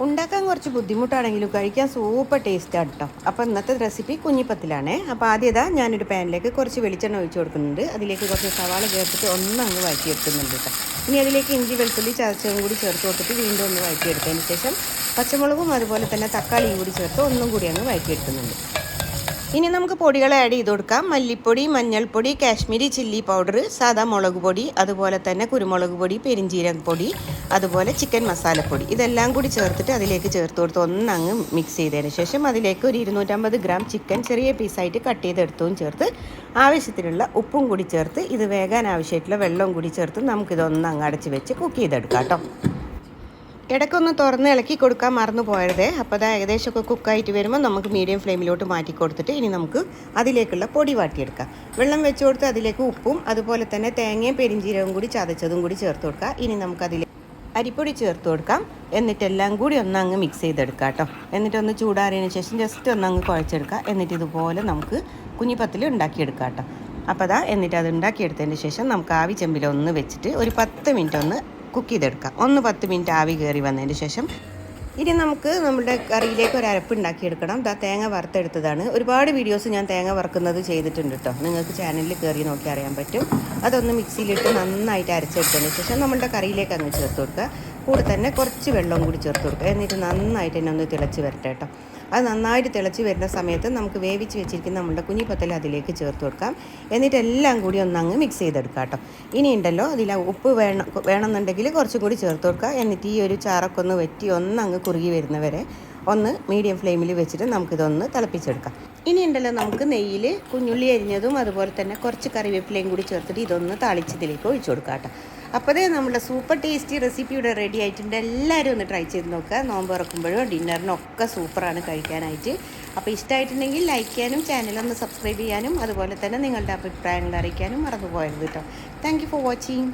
ഉണ്ടാക്കാൻ കുറച്ച് ബുദ്ധിമുട്ടാണെങ്കിലും കഴിക്കാൻ സൂപ്പർ ടേസ്റ്റാണ് കേട്ടോ അപ്പോൾ ഇന്നത്തെ റെസിപ്പി കുഞ്ഞിപ്പത്തിലാണേ. അപ്പോൾ ആദ്യം ഞാനൊരു പാനിലേക്ക് കുറച്ച് വെളിച്ചെണ്ണ ഒഴിച്ച് കൊടുക്കുന്നുണ്ട്. അതിലേക്ക് കുറച്ച് സവാള ചേർത്തിട്ട് ഒന്നങ്ങ് വഴറ്റിയെടുക്കുന്നുണ്ട് കേട്ടോ ഇനി അതിലേക്ക് ഇഞ്ചി വെളുത്തുള്ളി ചതച്ചതും കൂടി ചേർത്ത് കൊടുത്തിട്ട് വീണ്ടും ഒന്ന് വഴറ്റിയെടുത്തതിന് ശേഷം പച്ചമുളകും അതുപോലെ തന്നെ തക്കാളിയും കൂടി ചേർത്ത് ഒന്നും കൂടി അങ്ങ് വഴറ്റിയെടുക്കുന്നുണ്ട്. ഇനി നമുക്ക് പൊടികൾ ആഡ് ചെയ്ത് കൊടുക്കാം. മല്ലിപ്പൊടി മഞ്ഞൾപ്പൊടി കാശ്മീരി ചില്ലി പൗഡർ സാധാ മുളക് പൊടി അതുപോലെ തന്നെ കുരുമുളക് പൊടി പെരിഞ്ചീരക പൊടി അതുപോലെ ചിക്കൻ മസാലപ്പൊടി ഇതെല്ലാം കൂടി ചേർത്തിട്ട് അതിലേക്ക് ചേർത്ത് കൊടുത്ത് ഒന്നങ്ങ് മിക്സ് ചെയ്തതിന് ശേഷം അതിലേക്ക് ഒരു ഇരുന്നൂറ്റമ്പത് ഗ്രാം ചിക്കൻ ചെറിയ പീസായിട്ട് കട്ട് ചെയ്തെടുത്തതും ചേർത്ത് ആവശ്യത്തിനുള്ള ഉപ്പും കൂടി ചേർത്ത് ഇത് വേകാൻ ആവശ്യമായിട്ടുള്ള വെള്ളവും കൂടി ചേർത്ത് നമുക്കിതൊന്ന് അങ്ങ് അടച്ച് വെച്ച് കുക്ക് ചെയ്തെടുക്കാം കേട്ടോ. ഇടയ്ക്കൊന്ന് തുറന്ന് ഇളക്കി കൊടുക്കാൻ മറന്നു പോയതേ അപ്പോൾ അത് ഏകദേശമൊക്കെ കുക്കായിട്ട് വരുമ്പോൾ നമുക്ക് മീഡിയം ഫ്ലെയിമിലോട്ട് മാറ്റി കൊടുത്തിട്ട് ഇനി നമുക്ക് അതിലേക്കുള്ള പൊടി വാട്ടിയെടുക്കാം. വെള്ളം വെച്ച് കൊടുത്ത് അതിലേക്ക് ഉപ്പും അതുപോലെ തന്നെ തേങ്ങയും പെരിഞ്ചീരവും കൂടി ചതച്ചതും കൂടി ചേർത്ത് കൊടുക്കുക ഇനി നമുക്ക് അതിലേക്ക് അരിപ്പൊടി ചേർത്ത് കൊടുക്കാം. എന്നിട്ട് എല്ലാം കൂടി ഒന്നങ്ങ് മിക്സ് ചെയ്തെടുക്കാം കേട്ടോ. എന്നിട്ടൊന്ന് ചൂടാറിയതിന് ശേഷം ജസ്റ്റ് ഒന്ന് ഒന്നങ്ങ് കുഴച്ചെടുക്കുക എന്നിട്ട് ഇതുപോലെ നമുക്ക് കുഞ്ഞിപ്പത്തിൽ ഉണ്ടാക്കിയെടുക്കാം കേട്ടോ. അപ്പോൾ അതാ എന്നിട്ട് അത് ഉണ്ടാക്കിയെടുത്തതിന് ശേഷം നമുക്ക് ആവി ചെമ്പിലൊന്ന് വെച്ചിട്ട് ഒരു പത്ത് മിനിറ്റ് ഒന്ന് കുക്ക് ചെയ്തെടുക്കാം. ഒന്ന് പത്ത് മിനിറ്റ് ആവി കയറി വന്നതിന് ശേഷം ഇനി നമുക്ക് നമ്മുടെ കറിയിലേക്ക് ഒരു അരപ്പ് ഉണ്ടാക്കിയെടുക്കണം. ദാ തേങ്ങ വറുത്തെടുത്തതാണ്. ഒരുപാട് വീഡിയോസ് ഞാൻ തേങ്ങ വറുക്കുന്നത് ചെയ്തിട്ടുണ്ട് കേട്ടോ നിങ്ങൾക്ക് ചാനലിൽ കയറി നോക്കി അറിയാൻ പറ്റും. അതൊന്ന് മിക്സിയിലിട്ട് നന്നായിട്ട് അരച്ചെടുത്തതിന് ശേഷം നമ്മുടെ കറിയിലേക്ക് അങ്ങ് ചേർത്ത് കൊടുക്കുക. കൂടെ തന്നെ കുറച്ച് വെള്ളവും കൂടി ചേർത്ത് കൊടുക്കുക. എന്നിട്ട് നന്നായിട്ട് തന്നെ ഒന്ന് തിളച്ച് വരട്ടെ കേട്ടോ. അത് നന്നായിട്ട് തിളച്ച് വരുന്ന സമയത്ത് നമുക്ക് വേവിച്ച് വെച്ചിരിക്കുന്ന നമ്മുടെ കുഞ്ഞിപ്പത്തൽ അതിലേക്ക് ചേർത്ത് കൊടുക്കാം. എന്നിട്ട് എല്ലാം കൂടി ഒന്നങ്ങ് മിക്സ് ചെയ്തെടുക്കാം കേട്ടോ. ഇനി ഉണ്ടല്ലോ അതിൽ ഉപ്പ് വേണം വേണമെന്നുണ്ടെങ്കിൽ കുറച്ചും കൂടി ചേർത്ത് കൊടുക്കുക. എന്നിട്ട് ഈ ഒരു ചാറൊക്കെ ഒന്ന് വെറ്റി ഒന്ന് അങ്ങ് കുറുകി വരുന്നവരെ ഒന്ന് മീഡിയം ഫ്ലെയിമിൽ വെച്ചിട്ട് നമുക്കിതൊന്ന് തിളപ്പിച്ചെടുക്കാം. ഇനി ഉണ്ടല്ലോ നമുക്ക് നെയ്യിൽ കുഞ്ഞുള്ളി അരിഞ്ഞതും അതുപോലെ തന്നെ കുറച്ച് കറിവേപ്പിലയും കൂടി ചേർത്തിട്ട് ഇതൊന്ന് താളിച്ചതിലേക്ക് ഒഴിച്ചു കൊടുക്കാം കേട്ടോ. അപ്പോഴേ നമ്മുടെ സൂപ്പർ ടേസ്റ്റി റെസിപ്പി ഇവിടെ റെഡി ആയിട്ടുണ്ട്. എല്ലാവരും ഒന്ന് ട്രൈ ചെയ്ത് നോക്കുക നോമ്പ് തുറക്കുമ്പോഴും ഡിന്നറിനൊക്കെ സൂപ്പറാണ് കഴിക്കാനായിട്ട്. അപ്പോൾ ഇഷ്ടമായിട്ടുണ്ടെങ്കിൽ ലൈക്ക് ചെയ്യാനും ചാനലൊന്ന് സബ്സ്ക്രൈബ് ചെയ്യാനും അതുപോലെ തന്നെ നിങ്ങളുടെ അഭിപ്രായങ്ങൾ അറിയിക്കാനും മറന്നു പോയത് കേട്ടോ താങ്ക് ഫോർ വാച്ചിങ്